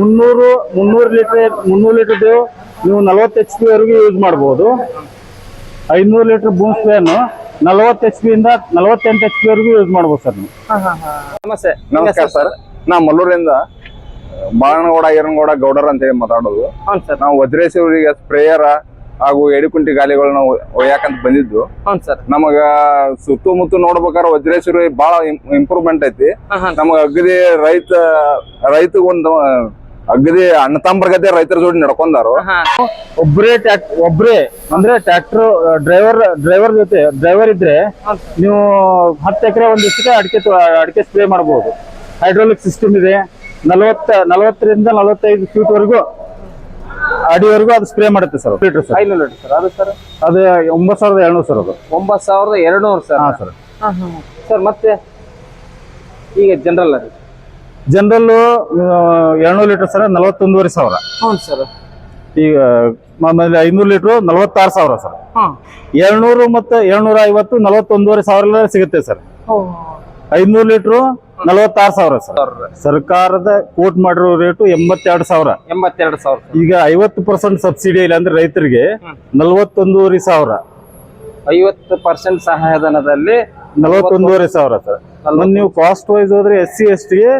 ಮುನ್ನೂರು ಮುನ್ನೂರು ಲೀಟರ್ ಮುನ್ನೂರು ಲೀಟರ್ದು ನೀವು ನಲವತ್ತು ಎಚ್ ಪಿ ವರೆಗೂ ಯೂಸ್ ಮಾಡ್ಬೋದು. ಐನೂರು ಲೀಟರ್ ಬೂಮ್ ಸ್ಪ್ರೇನು ನಲವತ್ತು ಎಚ್ ಪಿ ಇಂದ ನಲವತ್ತೆಂಟು ಎಚ್ ಪಿ ವರೆಗೂ ಯೂಸ್ ಮಾಡ್ಬೋದು ಸರ್ ನೀವು. ನಮಸ್ತೆ. ನಮಸ್ಕಾರ ಸರ್. ನಾ ಮಲ್ಲೂರಿಂದ ಬಾಣಗೌಡ ಈರನಗೌಡ ಗೌಡರ್ ಅಂತ ಹೇಳಿ ಮಾತಾಡೋದು. ನಾವು ವಜ್ರೇಶ್ವರಿಗೆ ಸ್ಪ್ರೇಯರ ಹಾಗೂ ಎಡಿಕುಂಟಿ ಗಾಲಿಗಳನ್ನ ಒಯ್ಯಾಕಂತ ಬಂದಿದ್ದು ಸರ್. ನಮಗ ಸುತ್ತಮುತ್ತ ನೋಡ್ಬೇಕಾದ್ರೆ ವಜ್ರೇಶ್ವರಿ ಬಹಳ ಇಂಪ್ರೂವ್ಮೆಂಟ್ ಐತಿ. ನಮಗ ಅಗದಿ ರೈತ ರೈತ ಒಂದು ಅಗದಿ ಅಣ್ಣ ತಮ್ಮರ್ಗತೆ ರೈತರ ಜೋಡಿ ನಡ್ಕೊಂಡಾರು. ಒಬ್ರೇ ಟ್ಯಾಕ್ ಒಬ್ರೇ ಅಂದ್ರೆ ಟ್ರ್ಯಾಕ್ಟರ್ ಡ್ರೈವರ್ ಡ್ರೈವರ್ ಜೊತೆ ಡ್ರೈವರ್ ಇದ್ರೆ ನೀವು ಹತ್ತು ಎಕರೆ ಒಂದು ದಿವಸಕ್ಕೆ ಅಡಿಕೆ ತೊ- ಅಡಿಕೆ ಸ್ಪ್ರೇ ಮಾಡಬಹುದು ಹೈಡ್ರೋಲಿಕ್ ಸಿಸ್ಟಮ್ ಇದೆ. ನಲವತ್ತ ನಲವತ್ತರಿಂದ ನಲವತ್ತೈದು ಫೀಟ್ ವರೆಗೂ ಅಡಿವರೆಗೂ ಅದು ಸ್ಪ್ರೇ ಮಾಡುತ್ತೆ ಸರ್ ಲೀಟರ್ ಸರ್ ಐನೂರು ಲೀಟರ್ ಸರ್ ಅದು ಸರ್ ಅದು ಒಂಬತ್ತು ಸಾವಿರದ ಏಳ್ನೂರು ಸರ್ ಅದು. ಒಂಬತ್ತು ಸಾವಿರದ ಎರಡು ನೂರು ಸರ್ ಹಾಂ ಸರ್ ಸರ್ ಮತ್ತೆ ಈಗ ಜನರಲ್ ಅದು ಜನರಲ್ ಏಳ್ನೂರು ಲೀಟರ್ ಸರ್ ನಲವತ್ತೊಂದೂವರೆ ಸಾವಿರ. ಹ್ಞೂ ಸರ್ ಈಗ ಆಮೇಲೆ ಐನೂರು ಲೀಟ್ರು ನಲವತ್ತಾರು ಸಾವಿರ ಸರ್ ಹಾಂ. ಏಳ್ನೂರು ಮತ್ತು ಏಳ್ನೂರ ಐವತ್ತು ನಲವತ್ತೊಂದೂವರೆ ಸಾವಿರ ಸಿಗುತ್ತೆ ಸರ್ ಐನೂರು ಲೀಟ್ರು ನಲವತ್ತಾರು ಸಾವಿರ ಸರ್. ಸರ್ಕಾರದ ಕೋಟ್ ಮಾಡಿರೋ ರೇಟು ಎಂಬತ್ತೆರಡು ಸಾವಿರ. ಎಂಬತ್ತೆರಡು ಸಾವಿರ ಈಗ ಐವತ್ತು ಪರ್ಸೆಂಟ್ ಸಬ್ಸಿಡಿ ಇಲ್ಲ ಅಂದ್ರೆ ರೈತರಿಗೆ ನಲವತ್ತೊಂದೂವರೆ ಸಾವಿರ. ಐವತ್ತು ಪರ್ಸೆಂಟ್ ಸಹಾಯಧನದಲ್ಲಿ ನಲವತ್ತೊಂದೂವರೆ ಸಾವಿರ ಸರ್. ಮತ್ತೆ ನೀವು ಕಾಸ್ಟ್ ವೈಸ್ ಹೋದ್ರೆ ಎಸ್ ಸಿ ಎಸ್ ಟಿಗೆ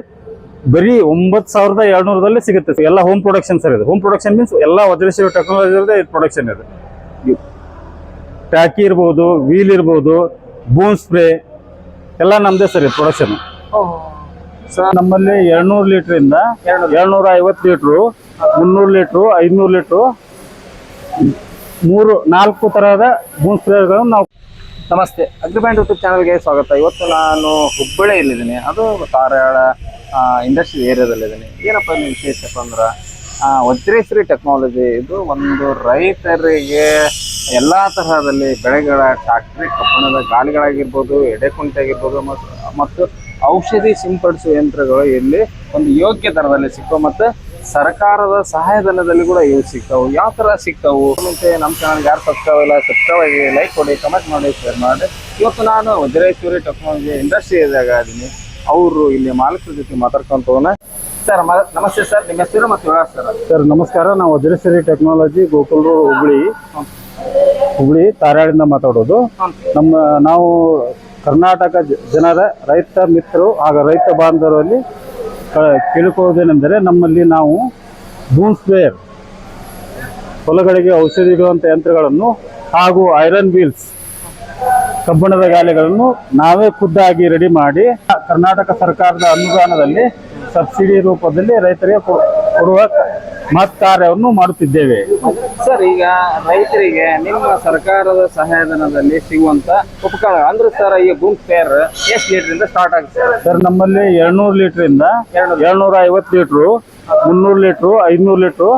ಬರೀ ಒಂಬತ್ತು ಸಾವಿರದ ಏಳ್ನೂರದಲ್ಲಿ ಸಿಗುತ್ತೆ. ಎಲ್ಲ ಹೋಮ್ ಪ್ರೊಡಕ್ಷನ್ ಸರ್ ಇದು. ಹೋಮ್ ಪ್ರೊಡಕ್ಷನ್ ಮೀನ್ಸ್ ಎಲ್ಲ ವಜ್ರೇಶ್ವರ ಟೆಕ್ನಾಲಜಿ ಪ್ರೊಡಕ್ಷನ್ ಇದೆ ಟ್ಯಾಕಿ ಇರ್ಬೋದು ವೀಲ್ ಇರ್ಬೋದು ಬೂಮ್ ಸ್ಪ್ರೇ ಎಲ್ಲ ನಮ್ಮದೇ ಸರ್ ಇದು ಪ್ರೊಡಕ್ಷನ್ ಸರ್, ನಮ್ಮಲ್ಲಿ ಎರಡ್ನೂರು ಲೀಟರ್ ಇಂದ ಏಳ್ನೂರ ಐವತ್ತು ಲೀಟ್ರು, ಮುನ್ನೂರು ಲೀಟ್ರು, ಐದ್ನೂರು ಲೀಟ್ರು, ಮೂರು, ನಾಲ್ಕು ತರಹದ ಬೂನ್ ಸ್ಪ್ರೇಗಳನ್ನು ನಾವು ನಮಸ್ತೆ. ಅಗ್ರಿಬ್ಯಾಂಡ್ ಯೂಟ್ಯೂಬ್ ಚಾನಲ್ಗೆ ಸ್ವಾಗತ. ಇವತ್ತು ನಾನು ಹುಬ್ಬಳ್ಳಿಯಲ್ಲಿದ್ದೀನಿ. ಅದು ಧಾರವಾಡ ಇಂಡಸ್ಟ್ರಿ ಏರಿಯಾದಲ್ಲಿದ್ದೀನಿ. ಏನಪ್ಪ ಇಲ್ಲಿ ವಿಶೇಷಪ್ಪ ಅಂದ್ರೆ? ವಜ್ರೇಶ್ವರಿ ಟೆಕ್ನಾಲಜಿ. ಇದು ಒಂದು ರೈತರಿಗೆ ಎಲ್ಲ ತರಹದಲ್ಲಿ ಬೆಳೆಗಳ ಟ್ರಾಕ್ಟ್ರಿ ಕಬ್ಬಣದ ಗಾಲಿಗಳಾಗಿರ್ಬೋದು ಎಡೆಕುಂಟೆ ಆಗಿರ್ಬೋದು ಮತ್ತು ಔಷಧಿ ಸಿಂಪಡಿಸುವ ಯಂತ್ರಗಳು ಇಲ್ಲಿ ಒಂದು ಯೋಗ್ಯ ದರದಲ್ಲಿ ಸಿಕ್ಕವು ಮತ್ತು ಸರ್ಕಾರದ ಸಹಾಯಧನದಲ್ಲಿ ಕೂಡ ಇವು ಸಿಗ್ತಾವು ಯಾವ ತರ ಸಿಗ್ತಾವು ಮತ್ತೆ ನಮ್ಮ ಚಾನಲ್ ಯಾರು ಸಬ್ಸ್ಕ್ರೈಬ್ ಇಲ್ಲ ಸಬ್ಸ್ಕ್ರೈಬ್ ಆಗಿ ಲೈಕ್ ಕೊಡಿ ಕಮೆಂಟ್ ಮಾಡಿ ಶೇರ್ ಮಾಡಿ. ಇವತ್ತು ನಾನು ವಜ್ರೇಶ್ವರಿ ಟೆಕ್ನಾಲಜಿ ಇಂಡಸ್ಟ್ರಿ ಇದ್ದಾಗ ಇದೀನಿ ಅವರು ಇಲ್ಲಿ ಮಾಲೀಕರ ಜೊತೆ ಮಾತಾಡ್ಕೊಂತ ಹೋಗೋಣ. ಸರ್ ನಮಸ್ತೆ ಸರ್ ನಿಮ್ಮ ಹೆಸರು ಮತ್ತು ವಿಳಾಸ ಸರ್? ಸರ್ ನಮಸ್ಕಾರ. ನಾವು ವಜ್ರೇಶ್ವರಿ ಟೆಕ್ನಾಲಜಿ ಗೋಕುಲ್ ರೋಡ್ ಹುಬ್ಳಿ ಹುಬ್ಳಿ ತಾರಾಡಿಂದ ಮಾತಾಡೋದು. ನಮ್ಮ ನಾವು ಕರ್ನಾಟಕ ಜನರ ರೈತ ಮಿತ್ರರು ಹಾಗೂ ರೈತ ಬಾಂಧವರಲ್ಲಿ ಕ- ಕೇಳಿಕೊಳ್ಳುವುದೇನೆಂದರೆ ನಮ್ಮಲ್ಲಿ ನಾವು ಬೂಮ್ ಸ್ಪ್ರೇಯರ್ ಹೊಲಗಳಿಗೆ ಔಷಧಿಗಳಂತ ಯಂತ್ರಗಳನ್ನು ಹಾಗೂ ಐರನ್ ವೀಲ್ಸ್, ಕಬ್ಬಿಣದ ಗಾಲೆಗಳನ್ನು ನಾವೇ ಖುದ್ದಾಗಿ ರೆಡಿ ಮಾಡಿ ಕರ್ನಾಟಕ ಸರ್ಕಾರದ ಅನುದಾನದಲ್ಲಿ ಸಬ್ಸಿಡಿ ರೂಪದಲ್ಲಿ ರೈತರಿಗೆ ಕೊಡುವ ಮಹತ್ ಕಾರ್ಯವನ್ನು ಮಾಡುತ್ತಿದ್ದೇವೆ. ಸರ್ ಈಗ ರೈತರಿಗೆ ನಿಮ್ಮ ಸರ್ಕಾರದ ಸಹಾಯಧನದಲ್ಲಿ ಸಿಗುವಂತ ಉಪಕರಣ ಅಂದ್ರೆ ಸರ್ ಈ ಗುಂಪ್ ಫೇರ್ ಎಷ್ಟು ಲೀಟರ್ ಸ್ಟಾರ್ಟ್ ಆಗುತ್ತೆ? ಸರ್ ನಮ್ಮಲ್ಲಿ ಎರಡ್ನೂರು ಲೀಟ್ರಿಂದ ಏಳ್ನೂರ ಐವತ್ತು ಲೀಟ್ರು ಮುನ್ನೂರು ಲೀಟ್ರು ಐದುನೂರು ಲೀಟ್ರು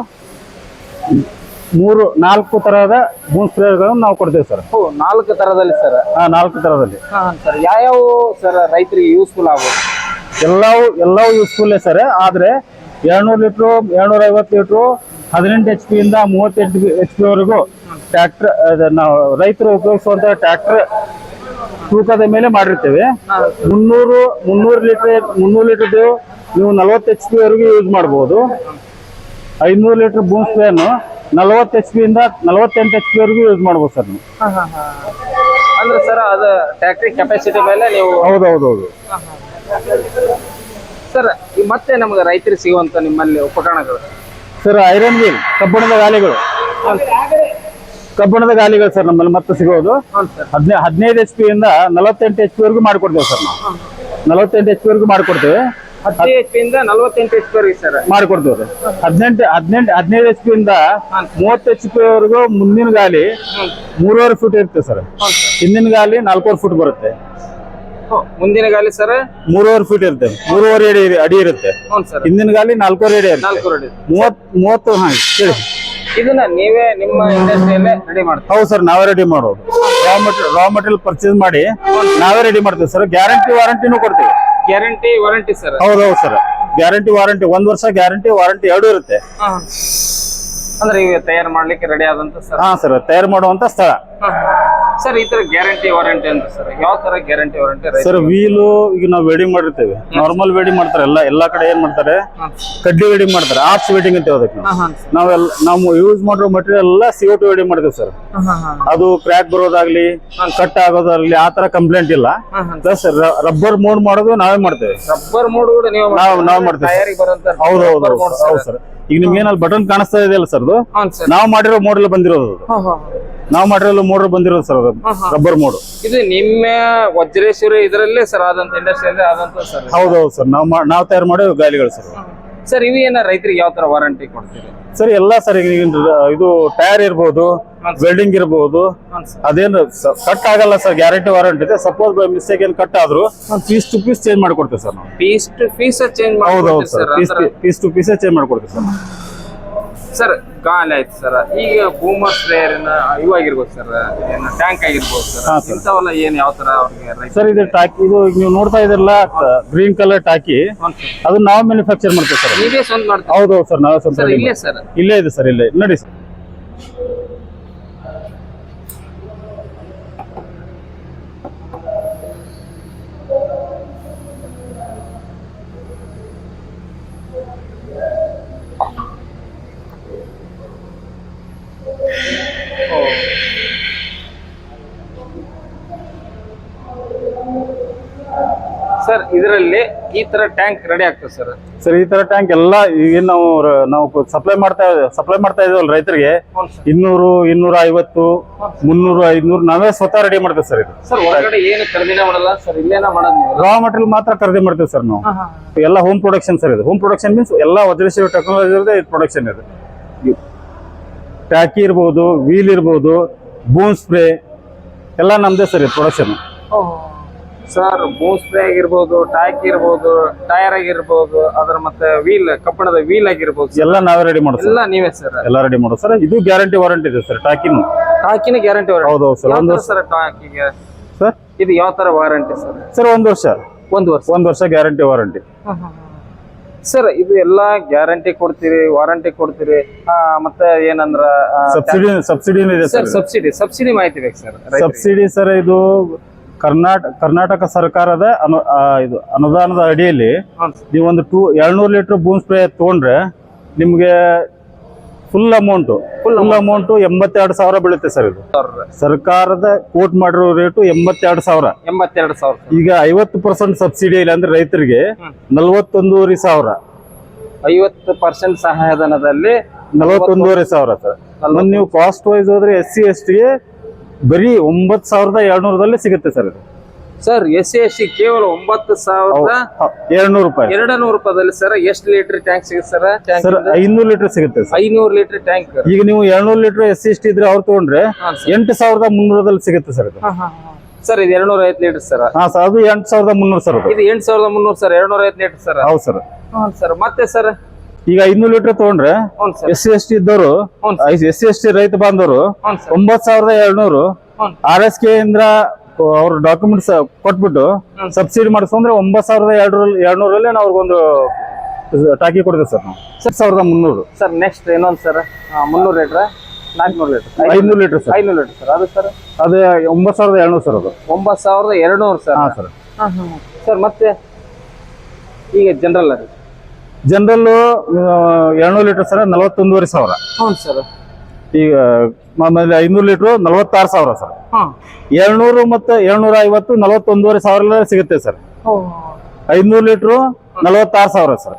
ಮೂರು ನಾಲ್ಕು ತರಹದ ಬೂಮ್ ಸ್ಪ್ರೇಗಳನ್ನು ನಾವು ಕೊಡ್ತೇವೆ ಸರ್. ನಾಲ್ಕು ತರದಲ್ಲಿ ಸರ್? ಆ ನಾಲ್ಕು ತರದಲ್ಲಿ ಸರ್. ಯಾವ್ಯಾವ ಸರ್ ರೈತರಿಗೆ ಯೂಸ್ಫುಲ್ ಆಗೋದು ಎಲ್ಲವೂ ಎಲ್ಲವೂ ಯೂಸ್ಫುಲ್ಲೇ ಸರ್ ಆದರೆ ಏಳ್ನೂರು ಲೀಟ್ರು ಎರಡ್ನೂರ ಐವತ್ತು ಲೀಟ್ರು ಹದಿನೆಂಟು ಎಚ್ ಪಿಯಿಂದ ಮೂವತ್ತೆಂಟು ಎಚ್ ಪಿ ವರೆಗೂ ಟ್ರ್ಯಾಕ್ಟರ್ ನಾವು ರೈತರು ಉಪಯೋಗಿಸುವಂಥ ಟ್ರ್ಯಾಕ್ಟರ್ ತೂಕದ ಮೇಲೆ ಮಾಡಿರ್ತೇವೆ. ಮುನ್ನೂರು ಮುನ್ನೂರು ಲೀಟರ್ ಮುನ್ನೂರು ಲೀಟರ್ದು ನೀವು ನಲವತ್ತು ಎಚ್ ಪಿ ವರೆಗೂ ಯೂಸ್ ಮಾಡ್ಬೋದು. ಐನೂರು ಲೀಟರ್ ಬೂಮ್ ಸ್ಪ್ರೇನು ನಲವತ್ತು ಎಚ್ ಪಿಯಿಂದ ನಲವತ್ತೆಂಟು ಎಚ್ ಪಿ ವರೆಗೂ ಯೂಸ್ ಮಾಡ್ಬೋದು ಸರ್ ನೀವು. ಅಂದ್ರೆ ಸರ್ ಅದು ಟ್ಯಾಕ್ಟ್ರಿ ಕೆಪಾಸಿಟಿ ಮೇಲೆ ನೀವು ಹೌದೌದೌದು. ಸರ್ ಈ ಮತ್ತೆ ನಮ್ಗೆ ರೈತರಿಗೆ ಸಿಗುವಂತ ನಿಮ್ಮಲ್ಲಿ ಉಪಕರಣಗಳು? ಸರ್ ಐರನ್ ವೀಲ್ ಕಬ್ಬಣದ ಗಾಲಿಗಳು. ಕಬ್ಬಿಣದ ಗಾಲಿಗಳು ಸರ್ ನಮ್ಮಲ್ಲಿ ಮತ್ತೆ ಸಿಗೋದು. ಹದಿನೈ ಹದಿನೈದು ಎಚ್ ಪಿ ಇಂದ ನಲವತ್ತೆಂಟು ಎಚ್ ಪಿ ವರೆಗೂ ಮಾಡಿಕೊಡ್ತೇವೆ ಸರ್ ನಾವು. ನಲವತ್ತೆಂಟು ಎಚ್ ಪಿ ವರೆಗೂ ಮಾಡಿಕೊಡ್ತೇವೆ. ಹದಿನೈದು ಎಚ್ ಪಿ ಇಂದ ನಲವತ್ತೆಂಟು ಎಚ್ ಪಿ ಸರ್ ಮಾಡಿಕೊಡ್ತೇವೆ. ಹದಿನೆಂಟು ಹದಿನೆಂಟು ಹದಿನೈದು ಎಚ್ ಪಿ ಇಂದ ಮೂವತ್ತು ಎಚ್ ಪಿ ವರೆಗೂ ಮುಂದಿನ ಗಾಲಿ ಮೂರುವರೆ ಫುಟ್ ಇರುತ್ತೆ ಸರ್ ಹಿಂದಿನ ಗಾಲಿ ನಾಲ್ಕೂವರೆ ಫುಟ್ ಬರುತ್ತೆ. ಮುಂದಿನ ಗಾಲಿ ಸರ್? ಮೂರುವರೆ ಫೀಟ್ ಇರುತ್ತೆ. ಮೂರುವರೆ ಅಡಿ ಅಡಿ ಇರುತ್ತೆ. ಹ್ಞೂ ಸರ್. ಹಿಂದಿನ ಗಾಲಿ ನಾಲ್ಕೂವರೆ ಅಡಿ ಇರುತ್ತೆ. ನಾಲ್ಕು ರೆಡಿ ಮೂವತ್ ಮೂವತ್ತು ಹಾ ಹೇಳಿ ಇದನ್ನ ನೀವೇ ನಿಮ್ಮ ಇಂಡಸ್ಟ್ರಿಯಲ್ಲೇ ರೆಡಿ ಮಾಡ್ತೀವಿ ಹೌದು ಸರ್ ನಾವೇ ರೆಡಿ ಮಾಡೋದು. Raw material raw material purchase ಮಾಡಿ ನಾವೇ ರೆಡಿ ಮಾಡ್ತೀವಿ ಸರ್. ಗ್ಯಾರಂಟಿ ವಾರಂಟಿನೂ ಕೊಡ್ತೀವಿ. ಗ್ಯಾರಂಟಿ ವಾರಂಟಿ ಸರ್ ಹೌದು ಹೌದು ಸರ್. ಗ್ಯಾರಂಟಿ ವಾರಂಟಿ ಒಂದ್ ವರ್ಷ ಗ್ಯಾರಂಟಿ ವಾರಂಟಿ ಎರಡು ಇರುತ್ತೆ. ಅಂದ್ರೆ ಈಗ ತಯಾರು ಮಾಡ್ಲಿಕ್ಕೆ ರೆಡಿ ಆದಂತ ಸರ್? ಹಾ ಸರ್ ತಯಾರು ಮಾಡುವಂತ ಸ್ಥಳ. ಸರ್ ಈ ತರ ಗ್ಯಾರಂಟಿ ವಾರಂಟಿ ಅಂತ ಸರ್ ಯಾವ ತರ ಗ್ಯಾರಂಟಿ ವಾರಂಟಿ ಸರ್ ವೀಲು ಈಗ ನಾವು ವೆಡಿಂಗ್ ಮಾಡಿರ್ತೇವೆ. ನಾರ್ಮಲ್ ವೆಡಿಂಗ್ ಮಾಡ್ತಾರೆ. ಎಲ್ಲ ಎಲ್ಲಾ ಕಡೆ ಏನ್ ಮಾಡ್ತಾರೆ? ಕಡ್ಡಿ ವೆಡಿಂಗ್ ಮಾಡ್ತಾರೆ. ಆರ್ಟ್ಸ್ ವೆಡಿಂಗ್ ಅಂತ ಅದಕ್ಕೆ. ನಾವೆಲ್ಲ ನಾವು ಯೂಸ್ ಮಾಡಿರೋ ಮಟೀರಿಯಲ್ ಎಲ್ಲ ಸಿ ಟು ವೆಡಿಂಗ್ ಮಾಡ್ತೇವೆ ಸರ್ ಅದು ಕ್ರ್ಯಾಕ್ ಬರೋದಾಗ್ಲಿ ಕಟ್ ಆಗೋದಾಗ್ಲಿ ಆ ತರ ಕಂಪ್ಲೇಂಟ್ ಇಲ್ಲ. ಪ್ಲಸ್ ರಬ್ಬರ್ ಮೋಡ್ ಮಾಡೋದು ನಾವೇ ಮಾಡ್ತೇವೆ. ರಬ್ಬರ್ ಮೋಡ್ ಕೂಡ ನೀವು ನಾವು ನಾವು ಮಾಡ್ತೇವೆ ಹೌದು ಹೌದು ಹೌದು ಸರ್ ಈಗ ನಿಮ್ಗೆ ಏನಲ್ಲಿ ಬಟನ್ ಕಾಣಿಸ್ತಾ ಇದೆಯಲ್ಲ ಸರ್ ನಾವು ಮಾಡಿರೋ ಮೋಡಲ್ ಬಂದಿರೋದು. ನಾವು ಮಾಡಿರೋ ಮೋಡಲ್ ಬಂದಿರೋದು ಸರ್ ಅದು. ರಬ್ಬರ್ ಮೋಡ್ ಇದು ನಿಮ್ಮ ವಜ್ರೇಶ್ವರಿ ಇದರಲ್ಲೇ ಸರ್ ಆದಂತ ಇಂಡಸ್ಟ್ರಿಯಲ್ಲೇ ಆದಂತ ಸರ್ ಹೌದೌದು ಸರ್. ನಾವು ನಾವ್ ತಯಾರು ಮಾಡೋ ಗಾಲಿಗಳು ಸರ್. ಸರ್ ಇವು ಏನ ರೈತರಿಗೆ ಯಾವ ತರ ವಾರಂಟಿ ಕೊಡ್ತೀರಿ? ಸರ್ ಎಲ್ಲ ಸರ್ ಈಗ ಇದು ಟೈರ್ ಇರ್ಬೋದು ವೆಲ್ಡಿಂಗ್ ಇರ್ಬೋದು ಅದೇನು ಕಟ್ ಆಗಲ್ಲ ಸರ್ ಗ್ಯಾರಂಟಿ ವಾರಂಟಿ ಇದೆ. ಸಪೋಸ್ ಬೈ ಮಿಸ್ಟೇಕ್ ಏನು ಕಟ್ ಆದ್ರು ಪೀಸ್ ಟು ಪೀಸ್ ಚೇಂಜ್ ಮಾಡ್ಕೊಡ್ತೇವೆ ಸರ್ ನಾವು. ಪೀಸ್ ಟು ಪೀಸ್ ಚೇಂಜ್ ಹೌದೌದು ಸರ್. ಪೀಸ್ ಟು ಪೀಸೇ ಚೇಂಜ್ ಮಾಡ್ಕೊಡ್ತೇವೆ ಸರ್ ಸರ್ ಕಾಲ್ ಆಯ್ತು ಸರ್. ಈಗ ಬೂಮರ್ ಸ್ಪ್ರೇಯರ್ ಇವಾಗಿರ್ಬೋದು ಸರ್ ಏನು ಟ್ಯಾಂಕ್ ಆಗಿರ್ಬೋದು ಸರ್. ಇಂಥವೆಲ್ಲ ಏನ್ ಯಾವ ತರ ಅವ್ರಿಗೆ ಸರ್ ಇದು ಟಾಕಿ ಇದು ನೀವು ನೋಡ್ತಾ ಇದ್ರಲ್ಲ ಗ್ರೀನ್ ಕಲರ್ ಟಾಕಿ. ಅದನ್ನ ನಾವು ಮ್ಯಾನುಫ್ಯಾಕ್ಚರ್ ಮಾಡ್ತೇವೆ ಸರ್. ನೀವೇ ಸ್ವಂತ ಮಾಡ್ತೀವಿ ಹೌದೌದು ಸರ್ ನಾವೇ ready ಇಲ್ಲೇ ಸರ್. ಇಲ್ಲೇ ಇದೆ ಸರ್ ಇಲ್ಲೇ. ನೋಡಿ ಸರ್ ಸರ್ ಇದರಲ್ಲಿ ಈ ತರ ಟ್ಯಾಂಕ್ ರೆಡಿ ಆಗ್ತದೆ ಸರ್ ಸರ್ ಈ ತರ ಟ್ಯಾಂಕ್ ಎಲ್ಲ ಈಗ ನಾವು ನಾವು ಸಪ್ಲೈ ಮಾಡ್ತಾ ಸಪ್ಲೈ ಮಾಡ್ತಾ ಇದೀವಲ್ಲ ರೈತರಿಗೆ. ಇನ್ನೂರು ಇನ್ನೂರ ಐವತ್ತು ಮುನ್ನೂರು ಐದ್ನೂರು ನಾವೇ ಸ್ವತಃ ರೆಡಿ ಮಾಡ್ತೇವೆ ಸರ್ ಇದು. ಸರ್ ಹೊರಗಡೆ ಏನು ಖರೀದಿನ ಮಾಡಲ್ಲ ಸರ್ ಇಲ್ಲೇನ ಮಾಡೋದು ರಾ ಮಟೀರಿಯಲ್ ಮಾತ್ರ ಖರೀದಿ ಮಾಡ್ತೇವೆ ಸರ್ ನಾವು. ಎಲ್ಲ ಹೋಮ್ ಪ್ರೊಡಕ್ಷನ್ ಸರ್ ಇದು. ಹೋಮ್ ಪ್ರೊಡಕ್ಷನ್ ಮೀನ್ಸ್ ಎಲ್ಲ ವಜ್ರೇಶ್ವರ ಟೆಕ್ನಾಲಜಿ ಪ್ರೊಡಕ್ಷನ್ ಇದು. ಟ್ಯಾಕಿ ಇರ್ಬೋದು ವೀಲ್ ಇರ್ಬೋದು ಬೂನ್ ಸ್ಪ್ರೇ ಎಲ್ಲ ನಮ್ದೇ ಸರ್ ಇದು ಪ್ರೊಡಕ್ಷನ್ ಸರ್ ಬೂಸ್ ಬ್ಯಾಗ್ ಆಗಿರ್ಬೋದು ಟ್ಯಾಕ್ ಇರ್ಬೋದು ಟೈರ್ ಆಗಿರ್ಬೋದು ಅದ್ರ ಮತ್ತೆ ವೀಲ್ ಕಬ್ಬಣದ ವೀಲ್ ಆಗಿರ್ಬೋದು ಎಲ್ಲ ನಾವೇ ರೆಡಿ ಮಾಡೋದು ಎಲ್ಲ ನೀವೇ ಸರ್. ಎಲ್ಲ ರೆಡಿ ಮಾಡೋದು ಸರ್. ಇದು ಗ್ಯಾರಂಟಿ ವಾರಂಟಿ ಇದೆ ಸರ್ ಟಾಕಿನು. ಟಾಕಿನ ಗ್ಯಾರಂಟಿ ಹೌದೌದು ಸರ್. ಒಂದು ವರ್ಷ ಸರ್ ಟಾಕಿಗೆ? ಸರ್? ಇದು ಯಾವ ತರ ವಾರಂಟಿ ಸರ್? ಸರ್ ಒಂದು ವರ್ಷ. ಒಂದು ವರ್ಷ. ಒಂದು ವರ್ಷ ಗ್ಯಾರಂಟಿ ವಾರಂಟಿ ಸರ್ ಇದು ಎಲ್ಲ ಗ್ಯಾರಂಟಿ ಕೊಡ್ತೀರಿ ವಾರಂಟಿ ಕೊಡ್ತೀರಿ ಮತ್ತೆ ಏನಂದ್ರ ಸಬ್ಸಿಡಿ ಸಬ್ಸಿಡಿ ಇದೆ ಸರ್ ಸರ್? ಸಬ್ಸಿಡಿ ಸಬ್ಸಿಡಿ ಮಾಹಿತಿ ಬೇಕು ಸರ್ ಸಬ್ಸಿಡಿ ಸರ್ ಇದು ಕರ್ನಾಟಕ ಕರ್ನಾಟಕ ಸರ್ಕಾರದ ಅನು ಆ, ಇದು ಅನುದಾನದ ಅಡಿಯಲ್ಲಿ ನೀವು ಒಂದು ಟೂ ಎರಡ್ನೂರು ಲೀಟರ್ ಬೂಮ್ ಸ್ಪ್ರೇ ತಗೊಂಡ್ರೆ ನಿಮಗೆ ಫುಲ್ ಅಮೌಂಟು ಫುಲ್ ಅಮೌಂಟು ಎಂಬತ್ತೆರಡು ಸಾವಿರ ಬೀಳುತ್ತೆ ಸರ್ ಇದು. ಸರ್ಕಾರದ ಕೋಟ್ ಮಾಡಿರೋ ರೇಟು ಎಂಬತ್ತೆರಡು ಸಾವಿರ. ಎಂಬತ್ತೆರಡು ಸಾವಿರ ಈಗ ಐವತ್ತು ಪರ್ಸೆಂಟ್ ಸಬ್ಸಿಡಿ ಇಲ್ಲ ಅಂದ್ರೆ ರೈತರಿಗೆ ನಲವತ್ತೊಂದೂವರೆ ಸಾವಿರ. ಐವತ್ತು ಪರ್ಸೆಂಟ್ ಸಹಾಯಧನದಲ್ಲಿ ನಲವತ್ತೊಂದೂವರೆ ಸಾವಿರ ಸರ್. ನೀವು ಕಾಸ್ಟ್ ವೈಸ್ ಹೋದ್ರೆ ಎಸ್ ಸಿ ಎಸ್ ಟಿಗೆ ಬರೀ ಒಂಬತ್ ಸಾವಿರದ ಎರಡ್ನೂರದಲ್ಲಿ ಸಿಗುತ್ತೆ ಸರ್ ಇದು. Sir S C S C ಕೇವಲ ಒಂಬತ್ತು ಸಾವಿರದ ಎರಡ್ನೂರು ರೂಪಾಯಿ. ಎರಡು ನೂರು ರೂಪಾಯಿದಲ್ಲಿ ಸರ್ ಎಷ್ಟು ಲೀಟರ್ ಟ್ಯಾಂಕ್ ಸಿಗುತ್ತೆ ಸರ್? ಸರ್ ಐನೂರು ಲೀಟರ್ ಸಿಗುತ್ತೆ ಸರ್. ಐನೂರು ಲೀಟರ್ ಟ್ಯಾಂಕ್. ಈಗ ನೀವು ಎರಡ್ನೂರು litre S C S T ಇದ್ರೆ ಅವ್ರು ತಗೊಂಡ್ರೆ ಎಂಟು ಸಾವಿರದ ಮುನ್ನೂರದಲ್ಲಿ ಸಿಗುತ್ತೆ ಸರ್ ಇದು. ಸರ್ ಇದು ಎರಡ್ನೂರ ಐವತ್ತು ಲೀಟರ್ ಸರ್. ಹಾ ಸರ್ ಅದು ಎಂಟು ಸಾವಿರದ ಮುನ್ನೂರು ಸರ್ ಇದು ಎಂಟು ಸಾವಿರದ ಮುನ್ನೂರು ಸರ್ ಎರಡ್ನೂರ ಐವತ್ತು ಲೀಟರ್ ಸರ್. ಹೌದು ಸರ್. ಹ್ಞೂ ಸರ್. ಮತ್ತೆ ಸರ್? ಈಗ ಐನೂರು ಲೀಟರ್ ತಗೊಂಡ್ರೆ ಎಸ್ ಸಿ ಎಸ್ ಟಿ ಇದ್ದವರು ಎಸ್ ಸಿ ಎಸ್ ಟಿ ರೈತ ಬಾಂಧವರು ಒಂಬತ್ ಸಾವಿರದ ಎರಡ್ನೂರು ಆರ್ ಎಸ್ ಕೆ ಇಂದ ಅವ್ರ ಡಾಕ್ಯುಮೆಂಟ್ಸ್ ಕೊಟ್ಬಿಟ್ಟು. ಸಬ್ಸಿಡಿ ಮಾಡಿಸ್ಕೊಂಡ್ರೆ ಒಂಬತ್ ಸಾವಿರದ ಎರಡು ಎರಡ್ನೂರಲ್ಲಿ ನಾವು ಅವ್ರಿಗೊಂದು ಟಾಕಿ ಕೊಡ್ತೇವೆ ಸರ್ ನಾವು. ಸಾವಿರದ ಮುನ್ನೂರು. ಸರ್ ನೆಕ್ಸ್ಟ್ ಇನ್ನೊಂದು ಸರ್ ಮುನ್ನೂರು ಲೀಟ್ರ್ ನಾಲ್ಕುನೂರು ಲೀಟರ್. ಐನೂರು ಲೀಟರ್ ಸರ್. ಐನೂರು ಲೀಟರ್ ಸರ್ ಅದು ಸರ್? ಅದೇ ಒಂಬತ್ತು ಸಾವಿರದ ಎರಡ್ನೂರು ಸರ್ ಅದು. ಒಂಬತ್ತು ಸಾವಿರದ ಎರಡ್ನೂರು ಸರ್. ಹಾಂ ಸರ್. ಸರ್ ಮತ್ತೆ ಈಗ ಜನರಲ್ ಅದು. ಜನರಲ್ ಎರಡ್ನೂರು ಲೀಟರ್ ಸರ್ ನಲವತ್ತೊಂದೂವರೆ ಸಾವಿರ. ಹ್ಞೂ ಸರ್. ಈಗ ಆಮೇಲೆ ಐನೂರು ಲೀಟ್ರು ನಲವತ್ತಾರು ಸಾವಿರ ಸರ್. ಎರಡ್ನೂರು ಮತ್ತೆ ಏಳ್ನೂರ ಐವತ್ತು ನಲವತ್ತೊಂದೂವರೆ ಸಾವಿರ ಸಿಗುತ್ತೆ ಸರ್. ಐನೂರು ಲೀಟ್ರು ನಲವತ್ತಾರು ಸಾವಿರ ಸರ್.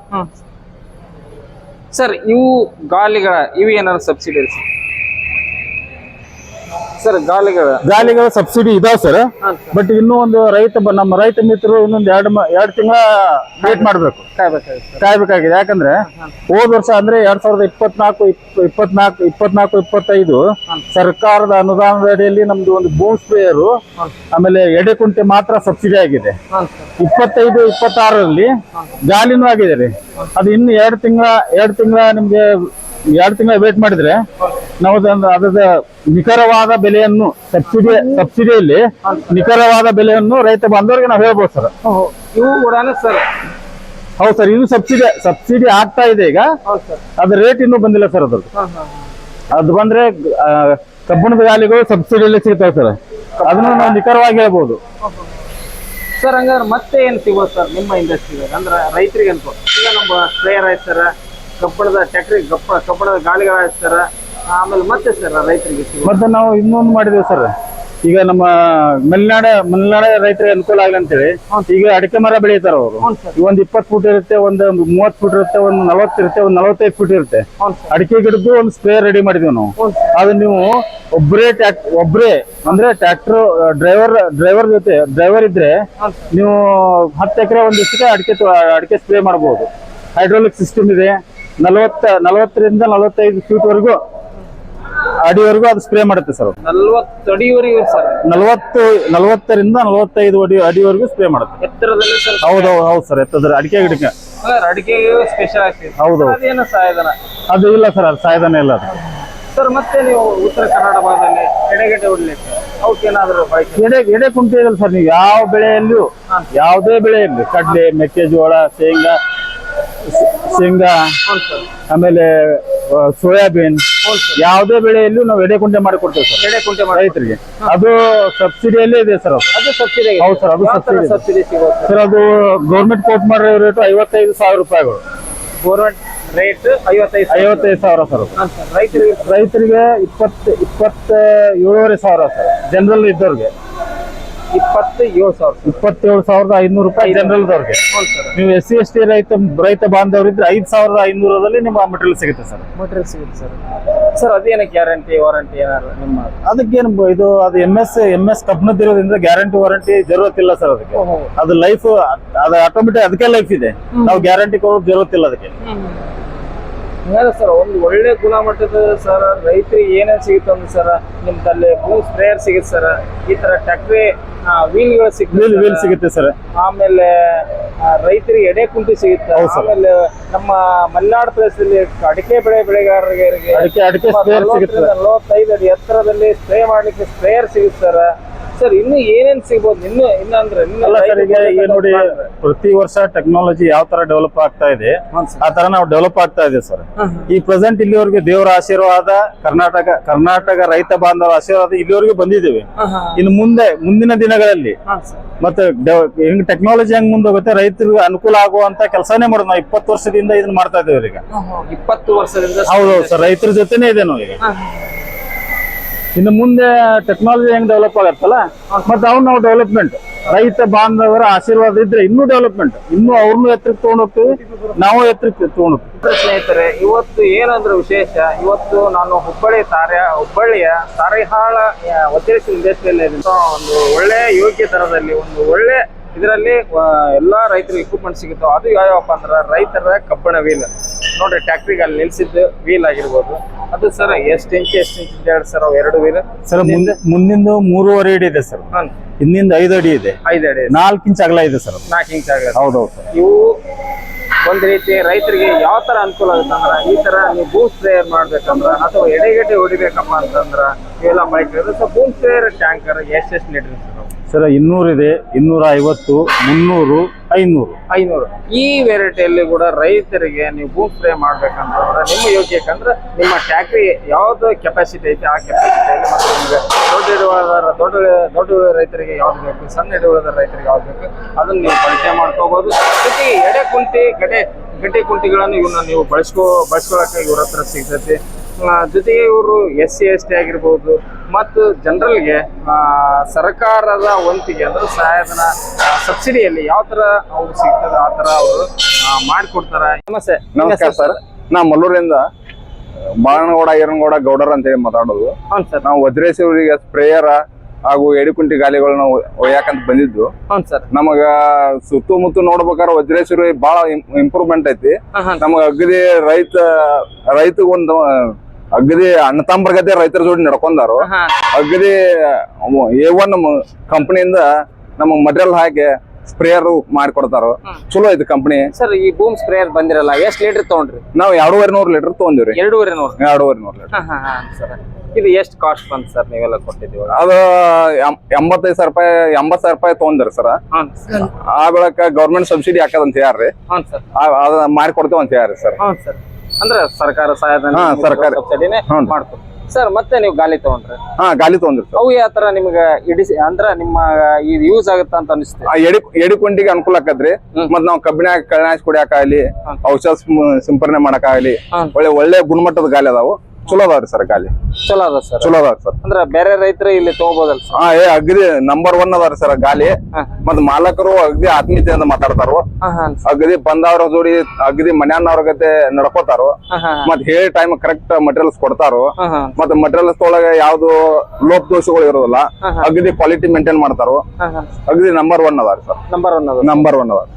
ಸರ್ ಇವು ಗಾಲಿಗಳ ಇವು ಏನಾದ್ರು ಸಬ್ಸಿಡಿ ಸರ್ ಸರ್ ಗಾಲಿಗಳ ಗಾಲಿಗಳ ಸಬ್ಸಿಡಿ ಇದಾವೆ ಸರ್. ಬಟ್ ಇನ್ನೂ ಒಂದು ರೈತ ನಮ್ಮ ರೈತ ಮಿತ್ರರು ಇನ್ನೊಂದು ಎರಡು ಎರಡು ತಿಂಗಳ ವೇಟ್ ಮಾಡಬೇಕು. ಕಾಯ್ಬೇಕಾಗಿದೆ ಯಾಕಂದ್ರೆ ಹೋದ ವರ್ಷ ಅಂದ್ರೆ ಎರಡ್ ಸಾವಿರದ ಇಪ್ಪತ್ನಾಲ್ಕು ಇಪ್- ಇಪ್ಪತ್ನಾಲ್ಕು ಇಪ್ಪತ್ನಾಲ್ಕು ಇಪ್ಪತ್ತೈದು ಸರ್ಕಾರದ ಅನುದಾನದ ಅಡಿಯಲ್ಲಿ ನಮ್ದು ಒಂದು ಬೂಮ್ ಸ್ಪ್ರೇಯರು ಆಮೇಲೆ ಎಡೆಕುಂಟೆ ಮಾತ್ರ ಸಬ್ಸಿಡಿ ಆಗಿದೆ. ಇಪ್ಪತ್ತೈದು ಇಪ್ಪತ್ತಾರರಲ್ಲಿ ಗಾಲಿನೂ ಆಗಿದೆ ರೀ. ಅದು ಇನ್ನು ಎರಡು ತಿಂಗಳ ಎರಡು ತಿಂಗಳ ನಿಮ್ಗೆ ಎರಡು ತಿಂಗಳ ವೇಟ್ ಮಾಡಿದ್ರೆ ನಾವು ಅದರ ನಿಖರವಾದ ಬೆಲೆಯನ್ನು ಸಬ್ಸಿಡಿ ಸಬ್ಸಿಡಿಯಲ್ಲಿ ನಿಖರವಾದ ಬೆಲೆಯನ್ನು ರೈತ ಬಾಂಧವರಿಗೆ ನಾವು ಹೇಳ್ಬೋದು ಸರ್. ಇವು ಸರ್? ಹೌದು ಸರ್ ಇದು ಸಬ್ಸಿಡಿ ಸಬ್ಸಿಡಿ ಆಗ್ತಾ ಇದೆ ಈಗ. ಅದ್ರ ರೇಟ್ ಇನ್ನೂ ಬಂದಿಲ್ಲ ಸರ್ ಅದ್ರದ್ದು. ಅದು ಬಂದ್ರೆ ಕಬ್ಬಿಣದ ಗಾಲಿಗಳು ಸಬ್ಸಿಡಿಯಲ್ಲಿ ಸಿಗ್ತಾವೆ ಸರ್. ಅದನ್ನು ನಾವು ನಿಖರವಾಗಿ ಹೇಳ್ಬೋದು. ಸರ್ ಹಂಗಾದ್ರೆ ಮತ್ತೆ ಏನ್ ಸಿಗೋದು ಸರ್ ನಿಮ್ಮ ಇಂಡಸ್ಟ್ರಿ ಅಂದ್ರೆ ರೈತರಿಗೆ ಅನ್ಕೋ ಈಗ ನಮ್ಮ ಸ್ಪ್ರೇಯರ್ ಆಯ್ತು ಸರ್ ಕಬ್ಬಣದ ಟ್ಯಾಕ್ಟ್ರಿ ಕಪ್ಪ ಕಬ್ಬಣದ ಗಾಳಿಗಳ ಸರ್. ಆಮೇಲೆ ಮತ್ತೆ ಸರ್ ರೈತರಿಗೆ ಮತ್ತೆ ನಾವು ಇನ್ನೊಂದು ಮಾಡಿದೇವೆ ಸರ್. ಈಗ ನಮ್ಮ ಮಲೆನಾಡ ಮಲೆನಾಡ ರೈತರಿಗೆ ಅನುಕೂಲ ಆಗಲಿ ಅಂತೇಳಿ ಈಗ ಅಡಿಕೆ ಮರ ಬೆಳೀತಾರ ಅವರು. ಒಂದು ಇಪ್ಪತ್ ಫುಟ್ ಇರುತ್ತೆ ಒಂದು ಮೂವತ್ ಫುಟ್ ಇರುತ್ತೆ ಒಂದು ನಲವತ್ತು ಇರುತ್ತೆ ಒಂದು ನಲವತ್ತೈದು ಫುಟ್ ಇರುತ್ತೆ. ಅಡಿಕೆ ಗಿಡದ್ದು ಒಂದು ಸ್ಪ್ರೇ ರೆಡಿ ಮಾಡಿದೀವಿ ನಾವು. ಅದು ನೀವು ಒಬ್ಬರೇ ಟ್ಯಾಕ್ ಒಬ್ಬರೇ ಅಂದ್ರೆ ಟ್ರ್ಯಾಕ್ಟರ್ ಡ್ರೈವರ್ ಡ್ರೈವರ್ ಜೊತೆ ಡ್ರೈವರ್ ಇದ್ರೆ ನೀವು ಹತ್ತು ಎಕರೆ ಒಂದು ದಿವಸಕ್ಕೆ ಅಡಿಕೆ ಅಡಿಕೆ ಸ್ಪ್ರೇ ಮಾಡಬಹುದು ಹೈಡ್ರೋಲಿಕ್ ಸಿಸ್ಟಮ್ ಇದೆ. ನಲವತ್ತ ನಲವತ್ತರಿಂದ ನಲವತ್ತೈದು ಫೀಟ್ ವರೆಗೂ ಅಡಿವರೆಗೂ ಅದು ಸ್ಪ್ರೇ ಮಾಡುತ್ತೆ ಸರ್ ನಲ್ವತ್ತು ಅಡಿವರೆಗೂ ಸರ್ ನಲವತ್ತು ನಲವತ್ತರಿಂದ ನಲವತ್ತೈದು ಅಡಿ ಅಡಿವರೆಗೂ ಸ್ಪ್ರೇ ಮಾಡುತ್ತೆ. ಎತ್ತರದಲ್ಲಿ ಸರ್ ಹೌದು ಹೌದು ಸರ್ ಎತ್ತದ್ರ ಅಡಿಕೆ ಗಿಡಕ್ಕೆ. ಸರ್ ಅಡಿಕೆಗೆ ಸ್ಪೆಷಲ್ ಆಗ್ತದೆ ಹೌದು. ಅದೇನು ಸಾಯಧನ ಅದು ಇಲ್ಲ ಸರ್ ಅದು ಸಾಯಧನ ಇಲ್ಲ ಅದು. ಸರ್ ಮತ್ತೆ ನೀವು ಉತ್ತರ ಕನ್ನಡ ಭಾಗದಲ್ಲಿ ಎಡೆಗಡ್ಡೆ ಹೊಡ್ಲಿಕ್ಕೆ ಅವಕ್ಕೇನಾದ್ರೂ ಎಡೆ ಎಡೆ ಕುಂಟೆ ಸರ್ ನೀವು ಯಾವ ಬೆಳೆಯಲ್ಲೂ ಯಾವುದೇ ಬೆಳೆಯಲ್ಲಿ ಕಡಲೆ ಮೆಕ್ಕೆಜೋಳ ಶೇಂಗಾ ಶೇಂಗಾ ಆಮೇಲೆ ಸೋಯಾಬೀನ್ ಯಾವುದೇ ಬೆಳೆಯಲ್ಲೂ ನಾವು ಎಡೆ ಕುಂಟೆ ಮಾಡಿ ಕೊಡ್ತೇವೆ ಸರ್. ಎಡೆ ಕುಂಟೆ ಮಾಡಿ ರೈತರಿಗೆ. ಅದು ಸಬ್ಸಿಡಿಯಲ್ಲೇ ಇದೆ ಸರ್ ಅದು. ಸಬ್ಸಿಡಿ ಹೌದು ಸರ್ ಅದು ಸಬ್ಸಿಡಿ ಸಬ್ಸಿಡಿ ಸರ್ ಅದು ಗೌರ್ಮೆಂಟ್ ಕೋಟ್ ಮಾಡಿರೋ ರೇಟು ಐವತ್ತೈದು ಸಾವಿರ ರೂಪಾಯಿಗಳು. ಗೋರ್ಮೆಂಟ್ ರೇಟ್ ಐವತ್ತೈದು. ಐವತ್ತೈದು ಸಾವಿರ ಸರ್ ಸರ್ ರೈತರಿಗೆ ರೈತರಿಗೆ ಇಪ್ಪತ್ತು ಇಪ್ಪತ್ತ ಏಳುವರೆ ಸಾವಿರ ಸರ್ ಜನರಲ್ ಇದ್ದವ್ರಿಗೆ. ಇಪ್ಪತ್ತೇಳು ಸಾವಿರ ಇಪ್ಪತ್ತೇಳು ಸಾವಿರದ ಐನೂರು ರೂಪಾಯಿ ಜನರಲ್ದವ್ರಿಗೆ ನೀವು ಎಸ್ ಸಿ ಎಸ್ ಟಿ ರೈತ ರೈತ ಬಾಂಧವರಿದ್ರೆ ಐದು ಸಾವಿರದ ಐನೂರದಲ್ಲಿ ನಿಮ್ಮ ಮೆಟೀರಿಯಲ್ ಸಿಗುತ್ತೆ ಸರ್. ಮಟೀರಿಯಲ್ ಸಿಗುತ್ತೆ ಸರ್. ಸರ್ ಅದೇನು ಗ್ಯಾರಂಟಿ ವಾರಂಟಿ ಏನಾದ್ರು ನಿಮ್ಮ ಅದಕ್ಕೇನು ಇದು ಅದು ಎಂ ಎಸ್ ಎಂ ಎಸ್ ಕಬ್ನದಿರೋದ್ರಿಂದ ಗ್ಯಾರಂಟಿ ವಾರಂಟಿ ಜರುತ್ತಿಲ್ಲ ಸರ್ ಅದಕ್ಕೆ. ಅದು ಲೈಫ್ ಅದು ಆಟೋಮೆಟಿಕ್ ಅದಕ್ಕೆ ಲೈಫ್ ಇದೆ. ನಾವು ಗ್ಯಾರಂಟಿ ಕೊಡೋದು ಜರುತ್ತಿಲ್ಲ ಅದಕ್ಕೆ. ಹಂಗಾದ್ರೆ ಸರ್ ಒಂದು ಒಳ್ಳೆ ಗುಣಮಟ್ಟದ ಸರ್ ರೈತರಿಗೆ ಏನೇನು ಸಿಗುತ್ತೆ ಅಂದ್ರೆ ಸರ್ ನಿಮ್ದಲ್ಲಿ ಬೂಮ್ ಸ್ಪ್ರೇಯರ್ ಸಿಗುತ್ತೆ ಸರ್ ಈ ತರ ಟ್ಯಾಕ್ಟ್ರಿ ವೀಲ್ಗಳು ವೀಲ್ ಸಿಗುತ್ತೆ ವೀಲ್ ಸಿಗುತ್ತೆ ಸರ್ ಆಮೇಲೆ ರೈತರಿಗೆ ಎಡೆ ಕುಂಟಿ ಸಿಗುತ್ತೆ. ಆಮೇಲೆ ನಮ್ಮ ಮಲೆನಾಡು ಪ್ರದೇಶದಲ್ಲಿ ಅಡಿಕೆ ಬೆಳೆ ಬೆಳೆಗಾರರಿಗೆ ನಲವತ್ತೈದು ಅಡಿ ಎತ್ತರದಲ್ಲಿ ಸ್ಪ್ರೇ ಮಾಡ್ಲಿಕ್ಕೆ ಸ್ಪ್ರೇಯರ್ ಸಿಗುತ್ತೆ ಸರ್ ಸರ್ ಇನ್ನು ಏನೇನ್ ಸಿಗ್ಬೋದು? ಇನ್ನು ಇಲ್ಲ ಅಂದ್ರೆ ಇನ್ನು ಅಲ್ಲ ಸರ್ ಈಗ ಈಗ ನೋಡಿ ಪ್ರತಿ ವರ್ಷ ಟೆಕ್ನಾಲಜಿ ಯಾವ ತರ ಡೆವಲಪ್ ಆಗ್ತಾ ಇದೆ ಆ ತರ ನಾವು ಡೆವಲಪ್ ಆಗ್ತಾ ಇದೆ ಸರ್. ಈ ಪ್ರೆಸೆಂಟ್ ಇಲ್ಲಿವರೆಗೆ ದೇವರ ಆಶೀರ್ವಾದ ಕರ್ನಾಟಕ ಕರ್ನಾಟಕ ರೈತ ಬಾಂಧವರ ಆಶೀರ್ವಾದ ಇಲ್ಲಿವರೆಗೆ ಬಂದಿದ್ದೇವೆ. ಇನ್ನು ಮುಂದೆ ಮುಂದಿನ ದಿನಗಳಲ್ಲಿ ಮತ್ತೆ ಹೆಂಗ್ ಟೆಕ್ನಾಲಜಿ ಹೆಂಗ್ ಮುಂದೋಗುತ್ತೆ ರೈತರಿಗೆ ಅನುಕೂಲ ಆಗುವಂತ ಕೆಲಸನೇ ಮಾಡೋದು ನಾವು ಇಪ್ಪತ್ತು ವರ್ಷದಿಂದ ಇದನ್ನ ಮಾಡ್ತಾ ಇದ್ದೇವೆ ಈಗ. ಇಪ್ಪತ್ತು ವರ್ಷದಿಂದ ಹೌದೌದು ಸರ್ ರೈತರ ಜೊತೆನೇ ಇದೆ ನಾವು ಈಗ. ಇನ್ನು ಮುಂದೆ ಟೆಕ್ನಾಲಜಿ ಹೆಂಗ್ ಡೆವಲಪ್ ಆಗತ್ತಲ್ಲ, ಮತ್ತೆ ಅವ್ನು ನಾವು ಡೆವಲಪ್ಮೆಂಟ್ ರೈತ ಬಾಂಧವರ ಆಶೀರ್ವಾದ ಇದ್ರೆ ಇನ್ನೂ ಡೆವಲಪ್ಮೆಂಟ್ ಇನ್ನೂ ಅವ್ರನ್ನೂ ಎತ್ತರಕ್ಕೆ ತಗೊಂಡೋಗ್ತೀವಿ ನಾವು ಎತ್ತರಕ್ಕೆ ತಗೊಂಡೋಗ್ತೀವಿ ಸ್ನೇಹಿತರೆ, ಇವತ್ತು ಏನಂದ್ರೆ ವಿಶೇಷ? ಇವತ್ತು ನಾನು ಹುಬ್ಬಳ್ಳಿ ತಾರ್ಯ ಹುಬ್ಬಳ್ಳಿಯ ತಾರೈಹಾಳ ವಜ್ರೇಶ್ವರ ಉದ್ದೇಶದಲ್ಲಿ ಒಂದು ಒಳ್ಳೆ ಯೋಗ್ಯ ತರದಲ್ಲಿ ಒಂದು ಒಳ್ಳೆ ಇದರಲ್ಲಿ ಎಲ್ಲಾ ರೈತರಿಗೆ ಇಕ್ವಿಪ್ಮೆಂಟ್ ಸಿಗುತ್ತೆ, ಅದು ಯಾವ್ಯಾವಪ್ಪ ಅಂದ್ರೆ ರೈತರ ಕಬ್ಬಣ ವೀಲ್ ನೋಡ್ರಿ ಟ್ಯಾಕ್ಟ್ರಿಗೆ ಅಲ್ಲಿ ನಿಲ್ಸಿದ್ದು ವೀಲ್ ಆಗಿರ್ಬೋದು. ಅದು ಸರ್ ಎಷ್ಟು ಇಂಚ್ ಎಷ್ಟು ಇಂಚ್ ಎರಡು ಹೇಳಿ ಸರ್ ಅವು ಎರಡು ವೀಲ್ ಸರ್ ಮುಂದೆ ಮುಂದಿಂದು ಮೂರುವರೆ ಅಡಿ ಇದೆ ಸರ್. ಹಿಂದಿಂದ ಐದು ಅಡಿ ಇದೆ. ಐದು ಅಡಿ ನಾಲ್ಕು ಇಂಚ್ ಅಗಲ ಇದೆ ಸರ್ ನಾಲ್ಕು ಇಂಚ್ ಅಗಲ ಹೌದೌದು ಸರ್. ಇವು ಒಂದ್ ರೀತಿ ರೈತರಿಗೆ ಯಾವ ತರ ಅನುಕೂಲ ಆಗುತ್ತೆ ಅಂದ್ರೆ ಈ ತರ ನೀವು ಬೂಮ್ ಸ್ಪ್ರೇಯರ್ ಮಾಡ್ಬೇಕಂದ್ರ ಅಥವಾ ಎಡೆಗಡ್ಡೆ ಹೊಡಿಬೇಕಪ್ಪ ಅಂತಂದ್ರ ಇವೆಲ್ಲ ಬಳಕೆ ಸೊ ಬೂಮ್ ಸ್ಪ್ರೇಯರ್ ಟ್ಯಾಂಕರ್ ಎಷ್ಟೆಷ್ಟು ಲೀಟರ್ ಸರ್ ಇನ್ನೂರು ಇದೆ ಇನ್ನೂರ ಐವತ್ತು ಮುನ್ನೂರು ಐನೂರು. ಐನೂರು. ಈ ವೆರೈಟಿಯಲ್ಲಿ ಕೂಡ ರೈತರಿಗೆ ನೀವು ಬೂಮ್ ಸ್ಪ್ರೇ ಮಾಡ್ಬೇಕಂತಂದ್ರೆ ನಿಮ್ಮ ಯೋಗ್ಯಕ್ಕಂದ್ರೆ ನಿಮ್ಮ ಟ್ಯಾಕ್ಟ್ರಿ ಯಾವ್ದು ಕೆಪಾಸಿಟಿ ಐತೆ ಆ ಕೆಪಾಸಿಟಿಯಲ್ಲಿ ಮತ್ತು ನಿಮಗೆ ದೊಡ್ಡ ದೊಡ್ಡ ದೊಡ್ಡ ರೈತರಿಗೆ ಯಾವ್ದು ಬೇಕು, ಸಣ್ಣ ಹಿಡುವಳಿದಾರ ರೈತರಿಗೆ ಯಾವ್ದು ಬೇಕು, ಅದನ್ನ ನೀವು ಬಳಕೆ ಮಾಡ್ಕೋಬಹುದು ಜೊತೆಗೆ ಎಡೆ ಕುಂಟಿ ಗಡೆ ಗಡ್ಡೆ ಕುಂಟಿಗಳನ್ನು ಇವನ್ನ ನೀವು ಬಳಸ್ಕೋ, ಬಳಸ್ಕೊಳಕ್ಕೆ ಇವ್ರ ಹತ್ರ ಸಿಗ್ತೈತಿ. ಜೊತೆಗೆ ಇವರು ಎಸ್ ಸಿ ಎಸ್ ಟಿ ಆಗಿರ್ಬೋದು ಮತ್ತು ಜನರಲ್ಗೆ ಸರ್ಕಾರದ ವಂತಿಗೆ ಅಂದರೆ ಸಹಾಯಧನ ಸಬ್ಸಿಡಿಯಲ್ಲಿ ಯಾವ ಥರ ಅವ್ರು ಸಿಗ್ತದೆ ಆ ಥರ ಅವರು ಮಾಡಿಕೊಡ್ತಾರೆ. ನಮಸ್ತೆ. ನಮಸ್ಕಾರ ಸರ್. ನಾ ಮಲ್ಲೂರಿಂದ ಬಾಣಗೌಡ ಈರನಗೌಡ ಗೌಡರ್ ಅಂತ ಹೇಳಿ ಮಾತಾಡೋದು. ಹೌದು ಸರ್. ನಾವು ವಜ್ರೇಶ್ವರಿಗೆ ಸ್ಪ್ರೇಯರ ಹಾಗೂ ಎಡಿಕುಂಟಿ ಗಾಲಿಗಳನ್ನ ಒಯ್ಯಾಕಂತ ಬಂದಿದ್ದು. ಹೌದು ಸರ್. ನಮಗ ಸುತ್ತಮುತ್ತ ನೋಡ್ಬೇಕಾದ್ರೆ ವಜ್ರೇಶ್ವರಿ ಬಹಳ ಇಂಪ್ರೂವ್ಮೆಂಟ್ ಐತಿ. ನಮಗ ಅಗದಿ ರೈತ ರೈತ ಒಂದು ಅಗದಿ ಅಣ್ಣ ತಮ್ಮರ ಗದ್ದೆ ರೈತರ ಜೋಡಿ ನಡ್ಕೊಂಡಾರು. ಅಗದಿ ಎ ಒನ್ ಕಂಪನಿಯಿಂದ ನಮಗ್ ಮಟೀರಿಯಲ್ ಹಾಕಿ ಸ್ಪ್ರೇಯರ್ ಮಾಡಿಕೊಡ್ತಾರು. ಚಲೋ ಐತಿ ಕಂಪನಿ ಸರ್ ಈ ಬೂಮ್ ಸ್ಪ್ರೇಯರ್ ಬಂದಿರಲ್ಲ ಎಷ್ಟು ಲೀಟರ್ ತಗೊಂಡ್ರಿ? ನಾವು ಎರಡೂವರೆ ನೂರು ಲೀಟರ್ ತಗೊಂಡಿವ್ರಿ. ಎರಡೂವರೆ ನೂರು? ಎರಡೂವರೆ ನೂರು ಲೀಟರ್ ಸರ್. ಇದು ಎಷ್ಟು ಕಾಸ್ಟ್ ಬಂತು ಸರ್ ನೀವೆಲ್ಲ ಕೊಟ್ಟಿದ್ದೀವಿ ಅದು ಎಂಬತ್ತೈದು ಸಾವಿರ ರೂಪಾಯಿ ಎಂಬತ್ತು ಸಾವಿರ ರೂಪಾಯಿ ತಗೊಂಡ್ರಿ ಸರ್. ಆ ಬೆಳಕ ಗೌರ್ಮೆಂಟ್ ಸಬ್ಸಿಡಿ ಹಾಕದಂತ ಹೇಳ್ರಿ ಅದ ಮಾಡಿಕೊಡ್ತೇವೆ ಅಂತ ಹೇಳ್ರಿ ಸರ್. ಹ್ಞೂ ಸರ್. ಅಂದ್ರೆ ಸರ್ಕಾರ ಸಹಾಯಧನ ಹಾ, ಸರ್ಕಾರ. ಸಬ್ಸಿಡಿನೇ ಹ್ಞೂ. ಮಾಡ್ತಾರೆ ಸರ್ ಮತ್ತೆ ನೀವು ಗಾಲಿ ತಗೊಂಡ್ರೆ? ಹಾ ಗಾಲಿ ತಗೊಂಡ್ರಿ ಸರ್ ಅವು ಯಾವ ತರ ನಿಮ್ಗೆ ಇಡಿಸಿ ಅಂದ್ರ ನಿಮ್ಮ ಇದು ಯೂಸ್ ಆಗುತ್ತ ಅಂತ ಅನಿಸ್ತು ಆ ಎಡಿ ಎಡಿಕೊಂಡಿಗೆ ಅನುಕೂಲ ಆಕತ್ರಿ. ಮತ್ ನಾವು ಕಬ್ಬಿನಾಗ ಕಳ್ಳಾಸ್ ಕುಡಿಯಾಕಾಗ್ಲಿ ಔಷಧ ಸಿಂ- ಸಿಂಪರಣೆ ಮಾಡಕ್ಕಾಗಲಿ ಹ್ಮ್. ಒಳ್ಳೆ ಒಳ್ಳೆ ಗುಣಮಟ್ಟದ ಗಾಲಿ ಅದಾವು. ಚಲೋ ಅದಾವ್ರಿ ಸರ್ ಗಾಲಿ ಚಲೋ ಅದ ಸರ್. ಚಲೋ ಅದಾವ್ರಿ ಸರ್. ಅಂದ್ರ ಬೇರೆ ರೈತರು ಇಲ್ಲಿ ತಗೋಬೋದಲ್ ಸರ್? ಹಾ ಏ ಅಗದಿ ನಂಬರ್ ಒನ್ ಅದಾರ ಸರ್ ಗಾಲಿ. ಮತ್ ಮಾಲಕರು ಅಗದಿ ಆತ್ಮೀಯತೆಯಿಂದ ಮಾತಾಡ್ತಾರೋ. ಅಗದಿ ಬಂದವ್ರ ಜೋಡಿ ಅಗದಿ ಮನ್ಯಾನವ್ರ ಗತೆ ನಡ್ಕೋತಾರ. ಮತ್ ಹೇಳಿ ಟೈಮ್ ಕರೆಕ್ಟ್ ಮಟೀರಿಯಲ್ಸ್ ಕೊಡ್ತಾರೋ. ಮತ್ ಮಟೀರಿಯಲ್ಸ್ ಒಳಗೆ ಯಾವ್ದು ಲೋಪ ದೋಷಗಳು ಇರೋದಿಲ್ಲ. ಅಗದಿ ಕ್ವಾಲಿಟಿ ಮೇಂಟೈನ್ ಮಾಡ್ತಾರೋ. ಅಗದಿ ನಂಬರ್ ಒನ್ ಅದಾರ ಸರ್. ನಂಬರ್ ಒನ್ ಅದು ನಂಬರ್ ಒನ್ ಅದಾರ